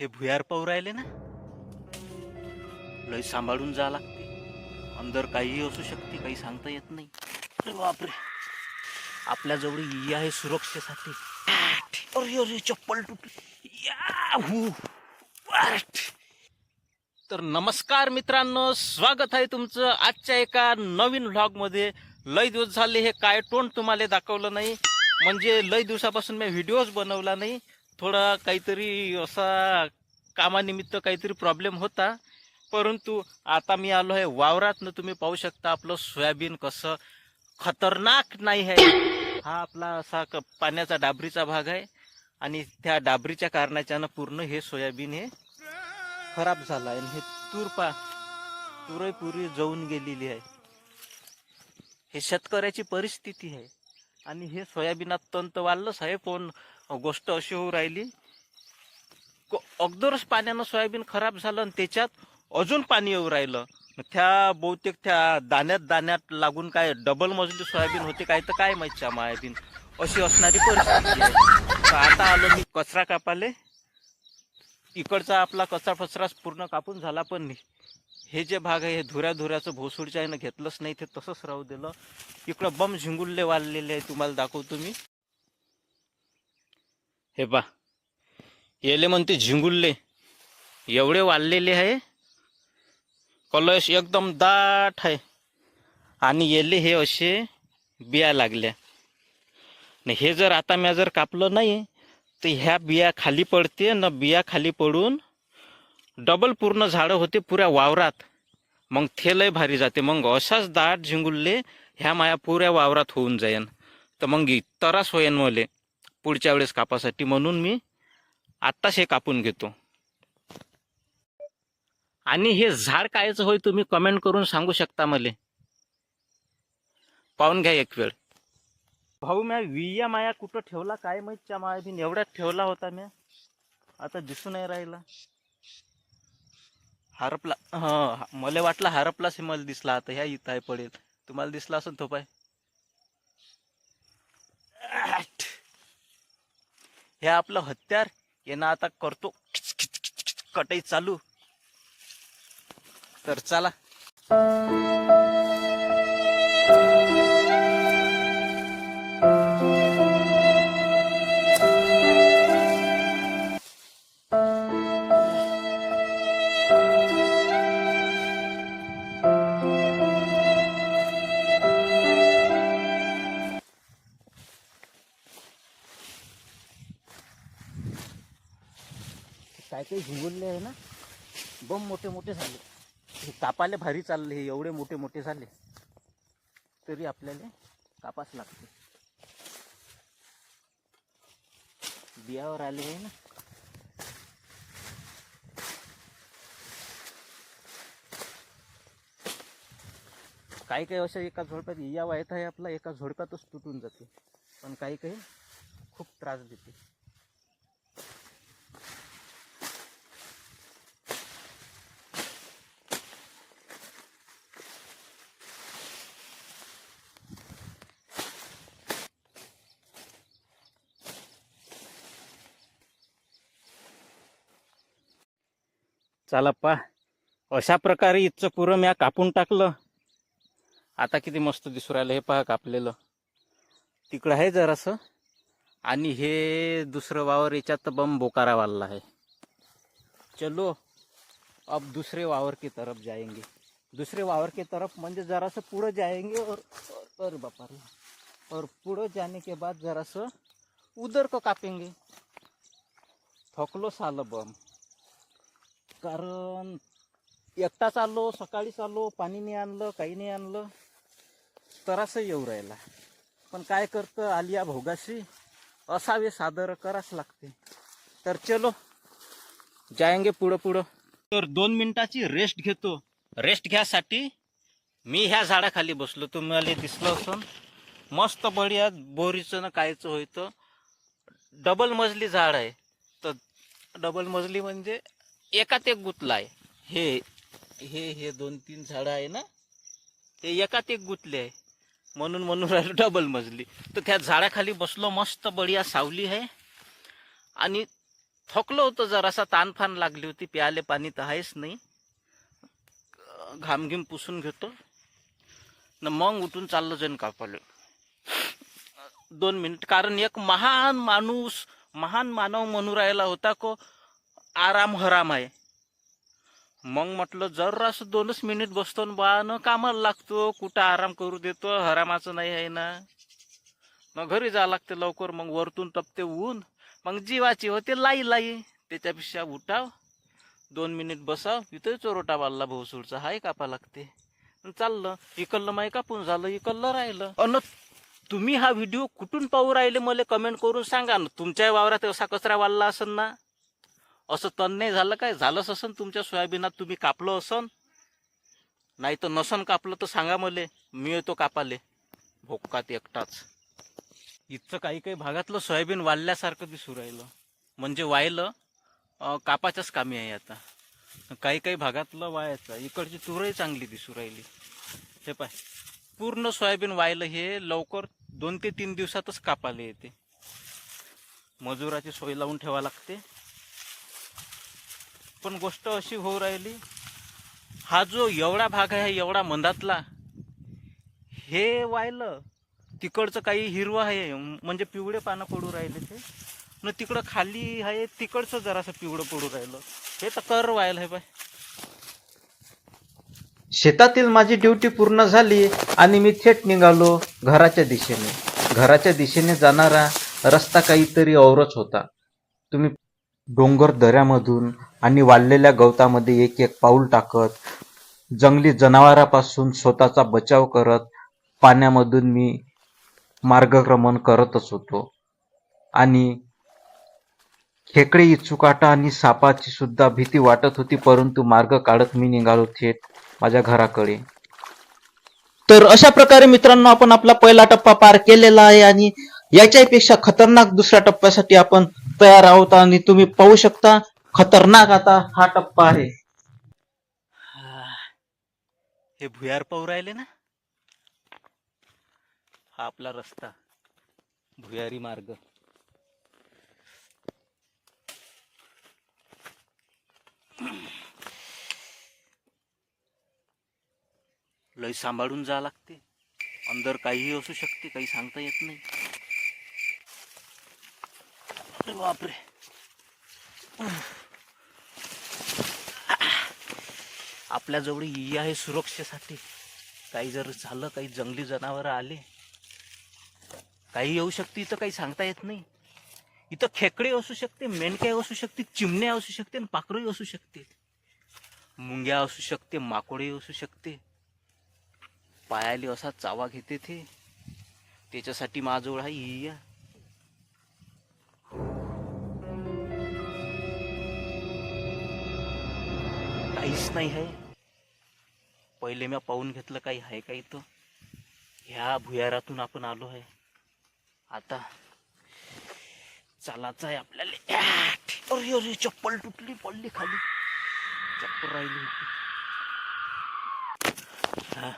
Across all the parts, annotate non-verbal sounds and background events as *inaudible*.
हे भुयार पाहू राहिले ना? लय सांभाळून जा लागते. अंदर काहीही असू शकते काही सांगता येत नाही. अरे बापरे. आपल्याजवळ ही आहे सुरक्षेसाठी. अरे अरे चप्पल तुटली. याहू. वाट. तर नमस्कार मित्रांनो स्वागत आहे तुमचं आजच्या एका नवीन व्लॉगमध्ये लय दिवस झाले हे काय तोंड तुम्हाला दाखवलं नाही. म्हणजे लय दिवसापासून मी व्हिडिओज बनवला नाही. थोडा काहीतरी असा कामानिमित्त काहीतरी प्रॉब्लेम होता. परंतु आता मी आलो आहे वावरात तुम्ही पाहू शकता आपलं सोयाबीन कसं खतरनाक नाही आहे. हा आपला असा क- पाण्याचा डाबरीचा भाग आहे. आणि त्या डाबरीच्या कारणाच्यानं पूर्ण हे सोयाबीन हे खराब झालं आहे. आणि हे तूर पा तुरही पुरी गेलेली आहे. हे शेतकऱ्याची परिस्थिती आहे. आणि हे सोयाबीनात तंत वाढलंच आहे. पण गोष्ट अशी होऊ राहिली क- अगोदरच पाण्यानं सोयाबीन खराब झालं आणि त्याच्यात अजून पाणी येऊ राहिलं. त्या बहुतेक त्या दाण्यात दाण्यात लागून काय डबल मजली सोयाबीन होते काय तर काय माहिती मायाबीन. अशी असणारी परिस्थिती आहे. आता आलो मी कचरा कापाले इकडचा आपला कचरा फचरा पूर्ण कापून झाला पण नाही. हे जे भाग आहे हे धुऱ्या धुऱ्याचं भोसूडच्या आहे घेतलंच नाही ते तसंच राहू दिलं. इकडं बम झिंगुल्ले वाढलेले आहे तुम्हाला दाखवतो मी. हे पा येले म्हणते झिंगुल्ले. एवढे वाढलेले आहे. कलश एकदम दाट आहे. आणि येले हे असे बिया लागल्या. न हे जर आता मी जर कापलं नाही तर ह्या बिया खाली पडते न बिया खाली पडून डबल पूर्ण झाडं होते पुऱ्या वावरात. मग ते लय भारी जाते. मग असाच दाट झिंगुल्ले ह्या माया पुऱ्या वावरात होऊन जाईन तर मग तरास होईन मले पुढच्या वेळेस कापासाठी म्हणून मी आत्ताच हे कापून घेतो. आणि हे झाड कायचं होय तुम्ही कमेंट करून सांगू शकता मले. पाहून घ्या एक वेळ. भाऊ म्या विया माया कुठं ठेवला काय माहितच्या माया बिन एवढ्यात ठेवला होता म्या. आता दिसून नाही राहिला. हरपला हा मला वाटलं हरपलाच हे मला दिसला आता ह्या इथं पडेल. तुम्हाला दिसला असेल तो पाय. हे आपलं हत्यार येणं आता करतो. कटाई चालू. तर चला. काय काही झुंगुरले आहे ना बम मोठे मोठे झाले. हे कापाले भारी चालले हे एवढे मोठे मोठे झाले तरी आपल्याला कापास लागते. बियावर आले आहे ना. काही काही अशा एका झोडप्यात या वायत आहे आपला एका झोडप्यातच तुटून जाते. पण काही काही खूप त्रास देते. चला पा. अशा प्रकारे इथचं पुरं म्या कापून टाकलं. आता किती मस्त दिसू राहिलं हे पहा कापलेलं. तिकडं आहे जरासं. आणि हे दुसरं वावर याच्यात बम बोकारा वाला आहे. चलो अब दूसरे वावर की तरफ जाएंगे दूसरे वावर की तरफ म्हणजे जरासं पुढं जाएंगे और और- बापा रे और पुढं जाने के बाद जरासं उदर को कापेंगे. थकलो सालं बम. कारण एकटाच आलो सकाळीच आलो पाणी नाही आणलं काही नाही आणलं तरासही येऊ राहिला. पण काय करतं आलिया भोगाशी असावे सादर कराच लागते. तर चलो जायंगे पुढं पुढं. तर दोन मिनिटाची रेस्ट घेतो. रेस्ट घ्यासाठी मी ह्या झाडाखाली बसलो. तुम्हाला दिसलं असून. मस्त बढिया बोरीचं ना कायचं होतं. डबल मजली झाड आहे. तर डबल मजली म्हणजे एकात एक गुतला आहे हे हे हे दोन तीन झाडं आहे ना? ते एकात एक गुतले. आहे म्हणून म्हणून राहिलो डबल मजली. तर त्या झाडाखाली बसलो मस्त बढिया सावली आहे. आणि थकलो होतो जरासा तानफान लागली होती प्याले पाणी तर आहेच नाही. घामघिम पुसून घेतो. न मग उठून चाललं जाईन कापाले. दोन मिनिट कारण एक महान माणूस महान मानव म्हणू राहिला होता को आराम हराम आहे. मग म्हटलं जरासं दोनच मिनिट बसतो बाळानं बा न कामाला लागतो कुठं आराम करू देतो हरामाचं नाही आहे ना. मग घरी जावं लागते लवकर मग वरतून तपते ऊन. मग जीवाची होते लाई लाई. त्याच्यापेक्षा उठाव दोन मिनिट बसाव इथं चोरोटा बाल्ला भोसूडचा हाय कापा लागते. चाललं इकडलं माय कापून झालं इकडलं राहिलं. अन तुम्ही हा व्हिडिओ कुठून पाहू राहिले मला कमेंट करून सांगा ना. तुमच्या वावरात असा कचरा वाढला असन ना. असं तण नाही झालं काय? झालंच असन तुमच्या सोयाबीनात तुम्ही कापलं असन? नाही तर नसन कापलं तर सांगा मले मी येतो कापाले. भोकात एकटाच. इथचं काही काही भागातलं सोयाबीन वाढल्यासारखं दिसू राहिलं. म्हणजे वायलं कापाच्याच कामी आहे आता. काही काही भागातलं वायाचं इकडची तुरही चांगली दिसू राहिली. हे पाय पूर्ण सोयाबीन वायलं हे लवकर दोन ते तीन दिवसातच कापाले येते. मजुराची सोय लावून ठेवा लागते. पण गोष्ट अशी होऊ राहिली हा जो एवढा भाग आहे एवढा मंदातला हे वायलं तिकडचं काही हिरवं आहे म्हणजे पिवळे पानं पडू राहिले ते. न तिकडं खाली आहे तिकडचं जरासं पिवळं पडू राहिलं. हे तर कर व्हायला हे बाय. शेतातील माझी ड्युटी पूर्ण झाली आणि मी थेट निघालो घराच्या दिशेने. घराच्या दिशेने जाणारा रस्ता काहीतरी औरच होता. तुम्ही डोंगर दऱ्यामधून आणि वाढलेल्या गवतामध्ये एक एक पाऊल टाकत जंगली जनावरापासून स्वतःचा बचाव करत पाण्यामधून मी मार्गक्रमण करतच होतो. आणि खेकडे इचुकाटा आणि सापाची सुद्धा भीती वाटत होती परंतु मार्ग काढत मी निघालो थेट माझ्या घराकडे. तर अशा प्रकारे मित्रांनो आपण आपला पहिला टप्पा पार केलेला आहे आणि याच्यापेक्षा खतरनाक दुसऱ्या टप्प्यासाठी आपण तयार आहोत आणि तुम्ही पाहू शकता खतरनाक आता हा टप्पा आहे. हे भुयार पाहू राहिले ना? हा आपला रस्ता भुयारी मार्ग. लय सांभाळून जा लागते. अंदर काहीही असू शकते काही सांगता येत नाही. अरे बापरे आपल्याजवळ ही आहे सुरक्षेसाठी. काही जर झालं काही जंगली जनावर आले काही येऊ शकते इथं काही सांगता येत नाही. इथं खेकडे असू शकते मेंढक्या असू शकते चिमण्या असू शकते आणि पाखरही असू शकते. मुंग्या असू शकते माकोडे असू शकते. पायाले असा चावा घेते ते. त्याच्यासाठी माझजवळ आहे. इया काहीच नाही आहे. पहिले मी पाहून घेतलं काही आहे का इथं? ह्या भुयारातून आपण आलो आहे. आता चालायचं आहे आपल्याला. अरे अरे चप्पल तुटली पडली खाली. चप्पल राहिली होती. हा.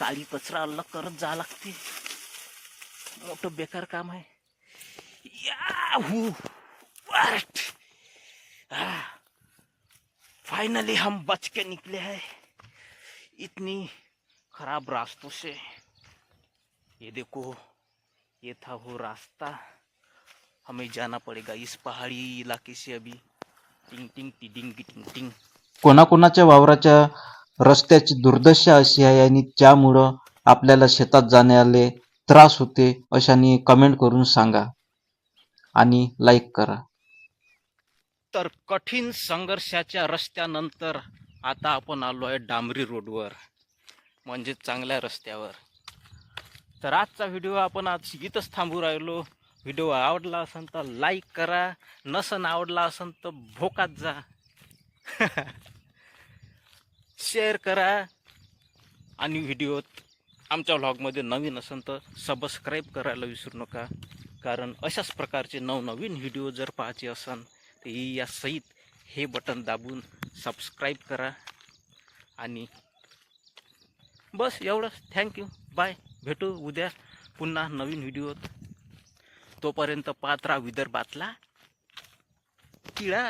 काळी कचरा अल्ला करत जा लागते. मोठं बेकार काम आहे. या हाँ, फाइनली हम बच के निकले हैं। इतनी खराब रास्तों से। ये देखो ये था वो रास्ता। हमें जाना पड़ेगा इस पहाड़ी इलाके से अभी। टिंग टिंग टिडिंग टिंग टिंग। कोणाकोणाच्या वावराच्या रस्त्याची दुर्दशा अशी आहे आणि त्यामुळं आपल्याला शेतात जाण्याले त्रास होते अशाने कमेंट करून सांगा आणि लाईक करा. तर कठीण संघर्षाच्या रस्त्यानंतर आता आपण आलो आहे डांबरी रोडवर म्हणजे चांगल्या रस्त्यावर. तर आजचा व्हिडिओ आपण आज इथंच थांबू राहिलो. व्हिडिओ आवडला असेल तर लाईक करा नसन आवडला असेल तर भोकात जा. *laughs* शेअर करा आणि व्हिडिओत आमच्या व्लॉगमध्ये नवीन असेल तर सबस्क्राईब करायला विसरू नका. कारण अशाच प्रकारचे नवनवीन व्हिडिओ जर पाहायचे असेल तर या सहित हे बटन दाबून सबस्क्राईब करा आणि बस एवढंच. थँक्यू बाय भेटू उद्या पुन्हा नवीन व्हिडिओत तोपर्यंत पात्रा विदर्भातला किळा